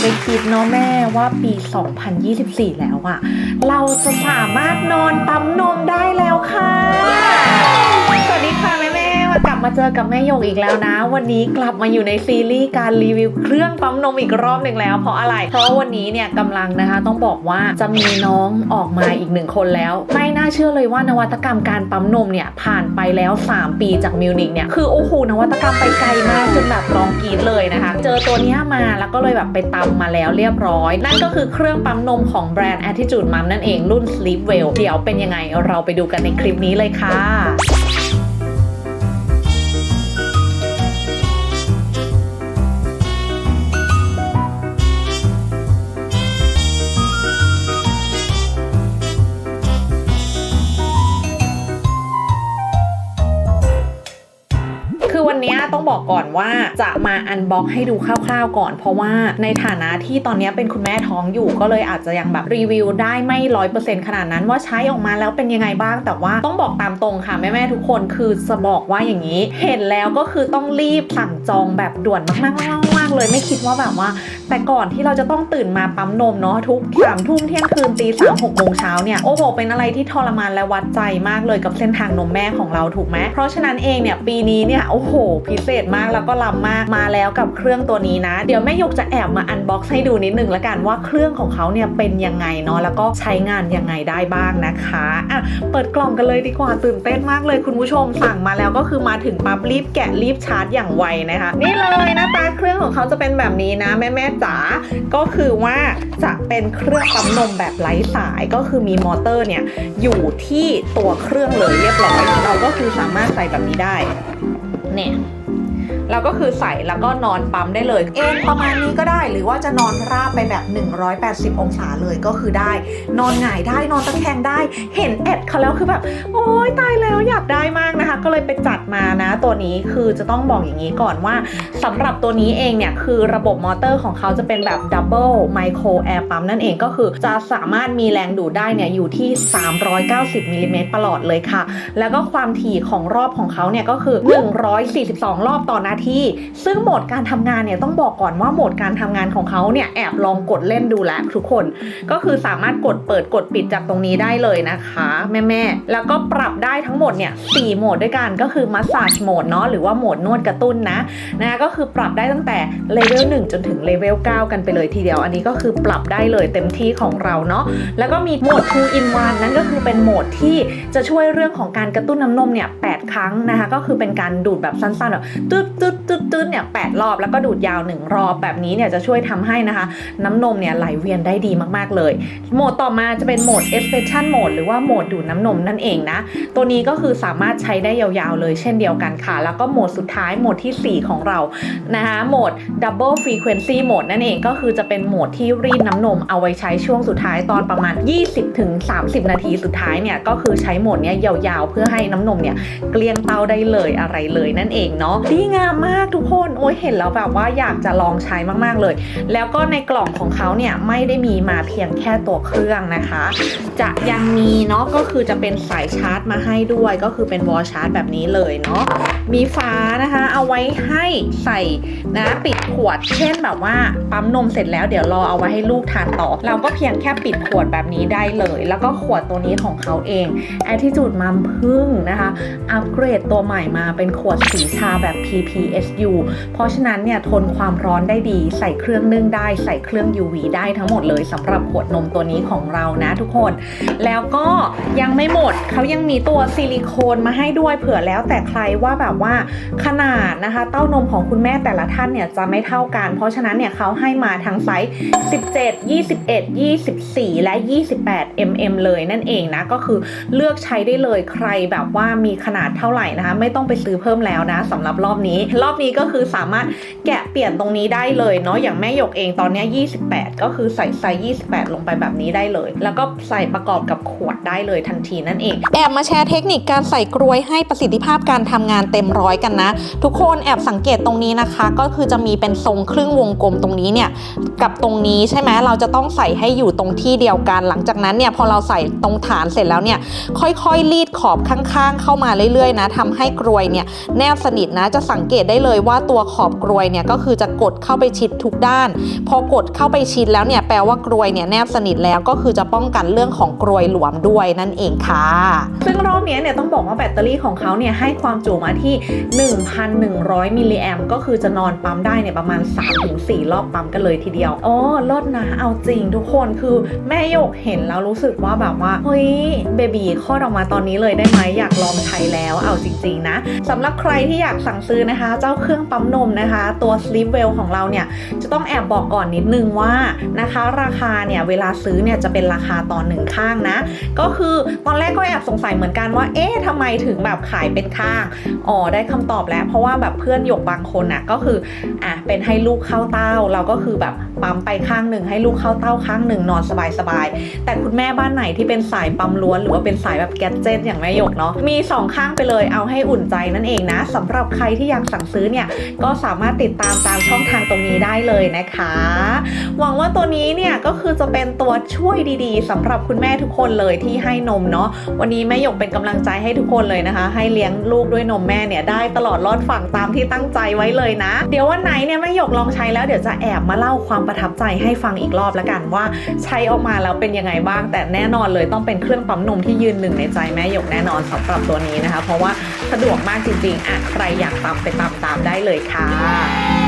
ไปคิดเนาะแม่ว่าปี 2024 แล้วอะเราจะสามารถนอนปั๊มนมได้แล้วค่ะ สวัสดีค่ะแม่ เจอกับแม่ยกอีกแล้วนะ วันนี้กลับมาอยู่ในซีรีส์การรีวิวเครื่องปั๊มนมอีกรอบหนึ่งแล้ว เพราะอะไร เพราะวันนี้เนี่ยกำลังนะคะต้องบอกว่าจะมีน้องออกมาอีกหนึ่งคนแล้ว ไม่น่าเชื่อเลยว่านวัตกรรมการปั๊มนมเนี่ยผ่านไปแล้ว 3 ปีจากมิวนิกเนี่ยคือโอ้โหนวัตกรรมไปไกลมากจนแบบร้องกรีดเลยนะคะ เจอตัวนี้มาแล้วก็เลยแบบไปตำมาแล้วเรียบร้อย นั่นก็คือเครื่องปั๊มนมของแบรนด์ Attitude Mum นั่นเองรุ่น Sleepwell เดี๋ยวเป็นยังไงเราไปดูกันในคลิปนี้เลยค่ะ นี้ต้องบอกก่อนว่าจะมาอันบ็อกให้ดูคร่าวๆก่อน เพราะว่าในฐานะที่ตอนนี้เป็นคุณแม่ท้องอยู่ก็เลยอาจจะยังแบบรีวิวได้ไม่ร้อยเปอร์เซ็นต์ขนาดนั้นว่าใช้ออกมาแล้วเป็นยังไงบ้าง แต่ว่าต้องบอกตามตรงค่ะแม่ๆทุกคนคือจะบอกว่าอย่างนี้ เห็นแล้วก็คือต้องรีบสั่งจองแบบด่วนมากๆมากๆเลยไม่คิดว่าแบบว่า แต่ก่อนที่เราจะต้องตื่นมาปั๊มนมเนาะทุกสามทุ่มเที่ยงคืนตีสามหกโมงเช้าเนี่ยโอ้โหเป็นอะไรที่ทรมานและวัดใจมากเลยกับเส้นทางนมแม่ของเราถูกไหมเพราะฉะนั้นเองเนี่ยปีนี้เนี่ยโอ้โห พิเศษมากแล้วก็ล้ำมากมาแล้วกับเครื่องตัวนี้นะ เดี๋ยวแม่ยกจะแอบมาอันบ็อกซ์ให้ดูนิดนึงละกันว่าเครื่องของเขาเนี่ยเป็นยังไงเนาะแล้วก็ใช้งานยังไงได้บ้างนะคะอะเปิดกล่องกันเลยดีกว่าตื่นเต้นมากเลยคุณผู้ชมสั่งมาแล้วก็คือมาถึงปั๊บรีบแกะรีบชาร์จอย่างไวนะคะ นี่เลยหน้าตาเครื่องของเขาจะเป็นแบบนี้นะแม่แม่จ๋าก็คือว่าจะเป็นเครื่องปั๊มนมแบบไร้สายก็คือมีมอเตอร์เนี่ยอยู่ที่ตัวเครื่องเลยเรียบร้อย เราก็คือสามารถใส่แบบนี้ได้เนี่ย เราก็คือใส่แล้วก็นอนปั๊มได้เลย เองประมาณนี้ก็ได้ หรือว่าจะนอนราบไปแบบ 180 องศาเลยก็คือได้ นอนหงายได้นอนตะแคงได้ เห็นแอดเขาแล้วคือแบบ โอ๊ยตายแล้วอยากได้มากนะคะ ก็เลยไปจัดมานะ ตัวนี้คือจะต้องบอกอย่างนี้ก่อนว่าสำหรับตัวนี้เองเนี่ยคือระบบมอเตอร์ของเขาจะเป็นแบบดับเบิลไมโครแอร์ปั๊มนั่นเองก็คือจะสามารถมีแรงดูดได้เนี่ยอยู่ที่ 390มิลลิเมตรประหลอดเลยค่ะ แล้วก็ความถี่ของรอบของเขาเนี่ยก็คือ 142 รอบต่อนาทีซึ่งโหมดการทำงานเนี่ยต้องบอกก่อนว่าโหมดการทำงานของเขาเนี่ยแอบลองกดเล่นดูแล้วทุกคน ก็คือสามารถกดเปิดกดปิดจากตรงนี้ได้เลยนะคะแม่แม่แล้วก็ปรับได้ทั้งหมดเนี่ย4โหมดด้วยกันก็คือ massage โหมดเนาะหรือว่าโหมดนวดกระตุ้นนะนะคะก็คือปรับได้ตั้งแต่เลเวล1จนถึงเลเวล9กันไปเลยทีเดียวอันนี้ก็คือปรับได้เลยเต็มที่ของเราเนาะแล้วก็มีโหมด 2 in 1นั่นก็คือเป็นโหมดที่จะช่วยเรื่องของการกระตุ้นน้ำนมเนี่ย8ครั้งนะคะก็คือเป็นการดูดแบบสั้นๆแบบตืดตืดตืดตืดเนี่ยแรอบแล้วก็ดูดยาว 1 รอบแบบนี้เนี่ยจะช่วยทำให้นะคะ น้ำนมเนี่ยไหลเวียนได้ดีมากๆเลย โหมดต่อมาจะเป็นโหมด expression mode หรือว่าโหมดดูดน้ำนมนั่นเองนะ ตัวนี้ก็คือสามารถใช้ได้ยาวๆเลยเช่นเดียวกันค่ะ แล้วก็โหมดสุดท้ายโหมดทีสี่4 ของเรานะคะโหมด double frequency mode นั่นเองก็คือจะเป็นโหมดที่รีดน้ำนมเอาไว้ใช้ช่วงสุดท้ายตอนประมาณ 20-30 นาทีสุดท้ายเนี่ยก็คือใช้โหมดเนี้ยยาวๆ เพื่อให้น้ำนมเนี่ยเกลี้ยงเต้าได้เลยอะไรเลยนั่นเองเนาะดีงามมากทุกคนโอ้ยเห็นแล้วแบบว่าอยากจะลองใช้มากๆเลย แล้วก็ในกล่องของเขาเนี่ยไม่ได้มีมาเพียงแค่ตัวเครื่องนะคะ จะยังมีเนาะก็คือจะเป็นสายชาร์จมาให้ด้วยก็คือเป็นวอลชาร์จแบบนี้เลยเนาะมีฝานะคะ เอาไว้ให้ใส่นะปิดขวด เช่นแบบว่าปั๊มนมเสร็จแล้วเดี๋ยวรอเอาไว้ให้ลูกทานต่อ เราก็เพียงแค่ปิดขวดแบบนี้ได้เลย แล้วก็ขวดตัวนี้ของเขาเอง Attitude Mum พึ่งนะคะอัปเกรดตัวใหม่มาเป็นขวดสีชาแบบ PSU เพราะฉะนั้นเนี่ยทนความร้อนได้ดี ใส่เครื่องนึ่งได้ใส่เครื่อง UV ได้ทั้งหมดเลยสำหรับขวดนมตัวนี้ของเรานะทุกคน แล้วก็ยังไม่หมดเขายังมีตัวซิลิโคนมาให้ด้วยเผื่อแล้วแต่ใครว่าแบบว่าขนาดนะคะเต้านมของคุณแม่แต่ละท่านเนี่ยจะไม่เท่ากัน เพราะฉะนั้นเนี่ยเขาให้มาทั้งไซส์ 17 21 24 และ 28 mm เลยนั่นเองนะก็คือเลือกใช้ได้เลยใครแบบว่ามีขนาดเท่าไหร่นะคะ ไม่ต้องไปซื้อเพิ่มแล้วนะสำหรับรอบนี้รอบนี้ก็คือสามารถแกะเปลี่ยนตรงนี้ได้เลยเนาะอย่างแม่หยกเองตอนนี้ 28 ก็คือใส่ไซส์28 ลงไปแบบนี้ได้เลย แล้วก็ใส่ประกอบกับขวดได้เลยทันทีนั่นเอง แอบมาแชร์เทคนิคการใส่กรวยให้ประสิทธิภาพการทำงานเต็มร้อยกันนะ ทุกคนแอบสังเกตตรงนี้นะคะ ก็คือจะมีเป็นทรงครึ่งวงกลมตรงนี้เนี่ยกับตรงนี้ใช่ไหมเราจะต้องใส่ให้อยู่ตรงที่เดียวกัน หลังจากนั้นเนี่ยพอเราใส่ตรงฐานเสร็จแล้วเนี่ยค่อยๆรีดขอบข้างๆ เข้ามาเรื่อยๆนะทำให้กรวยเนี่ยแนบสนิทนะจะสังเกตตได้เลยว่าตัวขอบกรวยเนี่ยก็คือจะกดเข้าไปชิดทุกด้าน พอกดเข้าไปชิดแล้วเนี่ยแปลว่ากรวยเนี่ยแนบสนิทแล้วก็คือจะป้องกันเรื่องของกรวยหลวมด้วยนั่นเองค่ะ ซึ่งรอบนี้เนี่ยต้องบอกว่าแบตเตอรี่ของเขาเนี่ยให้ความจุมาที่ 1,100 มิลลิแอมก็คือจะนอนปั๊มได้เนี่ยประมาณ 3-4 รอบปั๊มกันเลยทีเดียวอ๋อลดนะเอาจริงทุกคนคือแม่ยกเห็นแล้วรู้สึกว่าแบบว่าเฮ้ยเบบีคลอดออกมาตอนนี้เลยได้ไหมอยากลองใช้แล้วเอาจริง ๆ นะสำหรับใครที่อยากสั่งซื้อนะคะเจ้าเครื่องปั๊มนมนะคะ ตัว Sleepwell ของเราเนี่ยจะต้องแอบบอกก่อนนิดนึงว่านะคะ ราคาเนี่ยเวลาซื้อเนี่ยจะเป็นราคาต่อหนึ่งข้างนะ ก็คือตอนแรกก็แอบสงสัยเหมือนกันว่า เอ๊ะทำไมถึงแบบขายเป็นข้างอ๋อได้คำตอบแล้ว เพราะว่าแบบเพื่อนหยกบางคนน่ะก็คืออะเป็นให้ลูกเข้าเต้า เราก็คือแบบปั๊มไปข้างหนึ่งให้ลูกเข้าเต้าข้างหนึ่งนอนสบายๆแต่คุณแม่บ้านไหนที่เป็นสายปั๊มล้วนหรือว่าเป็นสายแบบแกดเจิตอย่างแม่หยกเนาะมีสองข้างไปเลยเอาให้อุ่นใจนั่นเองนะสำหรับใครที่อยากสั่งซื้อเนี่ยก็สามารถติดตามตามช่องทางตรงนี้ได้เลยนะคะ หวังว่าตัวนี้เนี่ยก็คือจะเป็นตัวช่วยดีๆสำหรับคุณแม่ทุกคนเลยที่ให้นมเนาะวันนี้แม่หยกเป็นกำลังใจให้ทุกคนเลยนะคะ ให้เลี้ยงลูกด้วยนมแม่เนี่ยได้ตลอดรอดฝั่งตามที่ตั้งใจไว้เลยนะ เดี๋ยววันไหนเนี่ยแม่หยกลองใช้แล้วเดี๋ยวจะแอบมาเล่าความประทับใจให้ฟังอีกรอบละกันว่าใช้ออกมาแล้วเป็นยังไงบ้าง แต่แน่นอนเลยต้องเป็นเครื่องปั๊มนมที่ยืนหนึ่งในใจแม่หยกแน่นอนสำหรับตัวนี้นะคะ เพราะว่า สะดวกมากจริงๆอะใครอยากตามไปตามตามได้เลยค่ะ